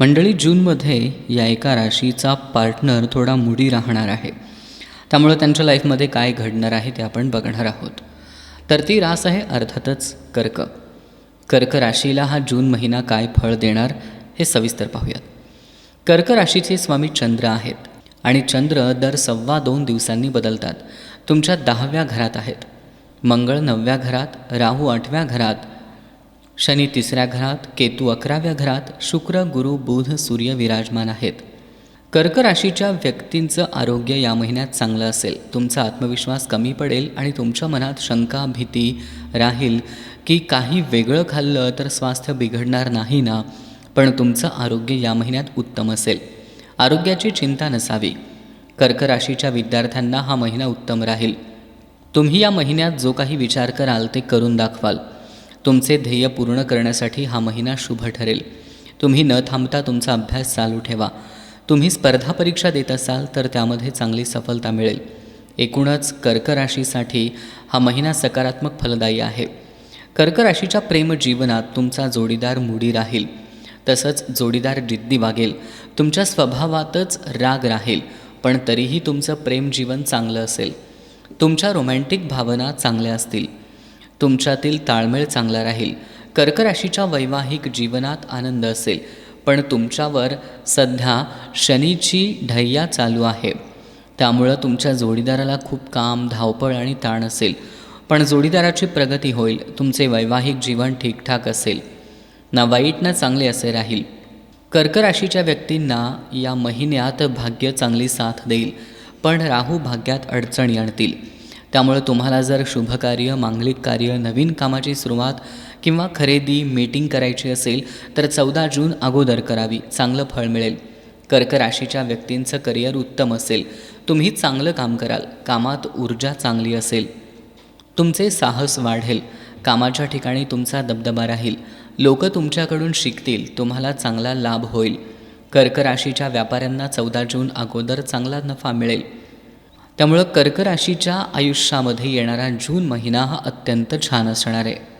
मंडळी जूनमध्ये या एका राशीचा पार्टनर थोडा मुडी राहणार आहे. त्यामुळं त्यांच्या लाईफमध्ये काय घडणार आहे ते आपण बघणार आहोत. तर ती रास आहे अर्थातच कर्क. कर्क राशीला हा जून महिना काय फळ देणार हे सविस्तर पाहूयात. कर्क राशीचे स्वामी चंद्र आहेत आणि चंद्र दर सव्वा दोन दिवसांनी बदलतात. तुमच्या दहाव्या घरात आहेत. मंगळ नवव्या घरात राहू आठव्या घरात शनी तिसऱ्या घरात केतू अकराव्या घरात शुक्र गुरु बुध सूर्य विराजमान आहेत. कर्क राशीच्या व्यक्तींचं आरोग्य या महिन्यात चांगलं असेल. तुमचा आत्मविश्वास कमी पडेल आणि तुमच्या मनात शंका भीती राहील की काही वेगळं खाल्लं तर स्वास्थ्य बिघडणार नाही ना? पण तुमचं आरोग्य या महिन्यात उत्तम असेल. आरोग्याची चिंता नसावी. कर्क राशीच्या विद्यार्थ्यांना हा महिना उत्तम राहील. तुम्ही या महिन्यात जो काही विचार कराल ते करून दाखवाल. तुमचे ध्येय पूर्ण करण्यासाठी हा महिना शुभ ठरेल. तुम्ही न थांबता तुमचा अभ्यास चालू ठेवा. तुम्ही स्पर्धा परीक्षा देत असाल तर त्यामध्ये चांगली सफलता मिळेल. एकूणच कर्क राशीसाठी हा महिना सकारात्मक फलदायी आहे. कर्क राशीच्या प्रेम जीवनात तुमचा जोडीदार मुडी राहील. तसंच जोडीदार जिद्दी वागेल. तुमच्या स्वभावातच राग राहील पण तरीही तुमचं प्रेम जीवन चांगलं असेल. तुमच्या रोमॅन्टिक भावना चांगल्या असतील. तुमच्यातील ताळमेळ चांगला राहील. कर्क राशीच्या वैवाहिक जीवनात आनंद असेल. पण तुमच्यावर सध्या शनीची ढैया चालू आहे. त्यामुळं तुमच्या जोडीदाराला खूप काम धावपळ आणि ताण असेल. पण जोडीदाराची प्रगती होईल. तुमचे वैवाहिक जीवन ठीकठाक असेल. ना वाईट ना चांगले असे राहील. कर्क राशीच्या व्यक्तींना या महिन्यात भाग्य चांगली साथ देईल. पण राहू भाग्यात अडचणी आणतील. त्यामुळे तुम्हाला जर शुभकार्य मांगलिक कार्य नवीन कामाची सुरुवात किंवा खरेदी मीटिंग करायची असेल तर चौदा जून अगोदर करावी. चांगलं फळ मिळेल. कर्क राशीच्या व्यक्तींचं करिअर उत्तम असेल. तुम्ही चांगलं काम कराल. कामात ऊर्जा चांगली असेल. तुमचे साहस वाढेल. कामाच्या ठिकाणी तुमचा दबदबा राहील. लोक तुमच्याकडून शिकतील. तुम्हाला चांगला लाभ होईल. कर्क राशीच्या व्यापाऱ्यांना चौदा जून अगोदर चांगला नफा मिळेल. त्यामुळं कर्क राशीच्या आयुष्यामध्ये येणारा जून महिना हा अत्यंत छान असणार आहे.